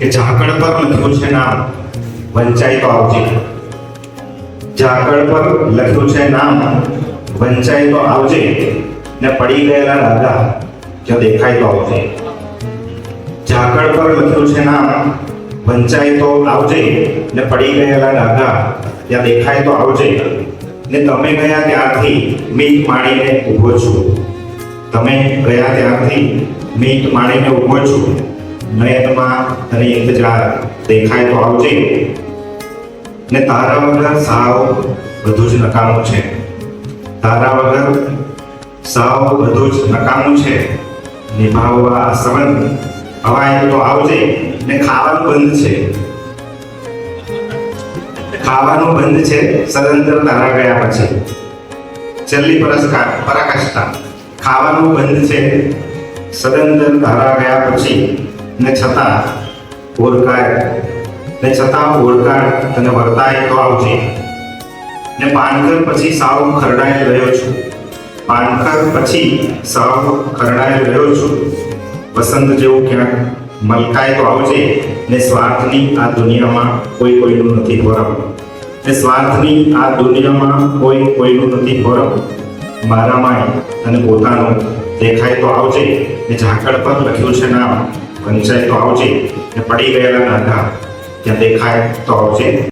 કે ઝાકળ પર લખ્યું છે નામ? વંચાઈ તો આવજે. ઝાકળ પર લખ્યું છે નામ વંચાય તો આવજે ને પડી ગયેલા રાજા જો દેખાય તો આવજે. ઝાકળ પર લખ્યું છે નામ વંચાય તો આવજે ને પડી ગયેલા રાજા ત્યાં દેખાય તો આવજે. ને તમે ગયા ત્યારથી મીટ માણીને ઊભો છું. તમે ગયા ત્યારથી મીટ માણીને ઊભો છું. નયનમાં તને ઇંતજાર દેખાય તો આવજે. ને તારા વગર સાવ બધું જ નકામું છે. તારા વગર સાવ બધું જ નકામું છે. નિભાવવા આ સંબંધ હવાય તો આવજે. ને ખાવાનું બંધ છે. ખાવાનું બંધ છે સદંતર તારા ગયા પછી. છેલ્લી પરસ્કાર પરાકાષ્ઠા. ખાવાનું બંધ છે સદંતર તારા ગયા પછી. ને છતાં ઓળખાય, ને છતાં ઓળખાણ તને વર્તાય તો આવજે. ને પાનખર પછી સાવ ખરડાઈ રહ્યો છું. પાનખર પછી સાવ ખરડાઈ રહ્યો છું. વસંત જેવું ક્યાંક મલકાય તો આવજે. ને સ્વાર્થની આ દુનિયામાં કોઈ કોઈનું નથી ગૌરવ ને સ્વાર્થની આ દુનિયામાં કોઈ કોઈનું નથી ગૌરવ મારામાંય અને પોતાનું દેખાય તો આવજે. ને ઝાકળ પર લખ્યું છે નામ. વંચાય તો આવજે. ને પડી ગયેલા નાના ત્યાં દેખાય તો આવજે.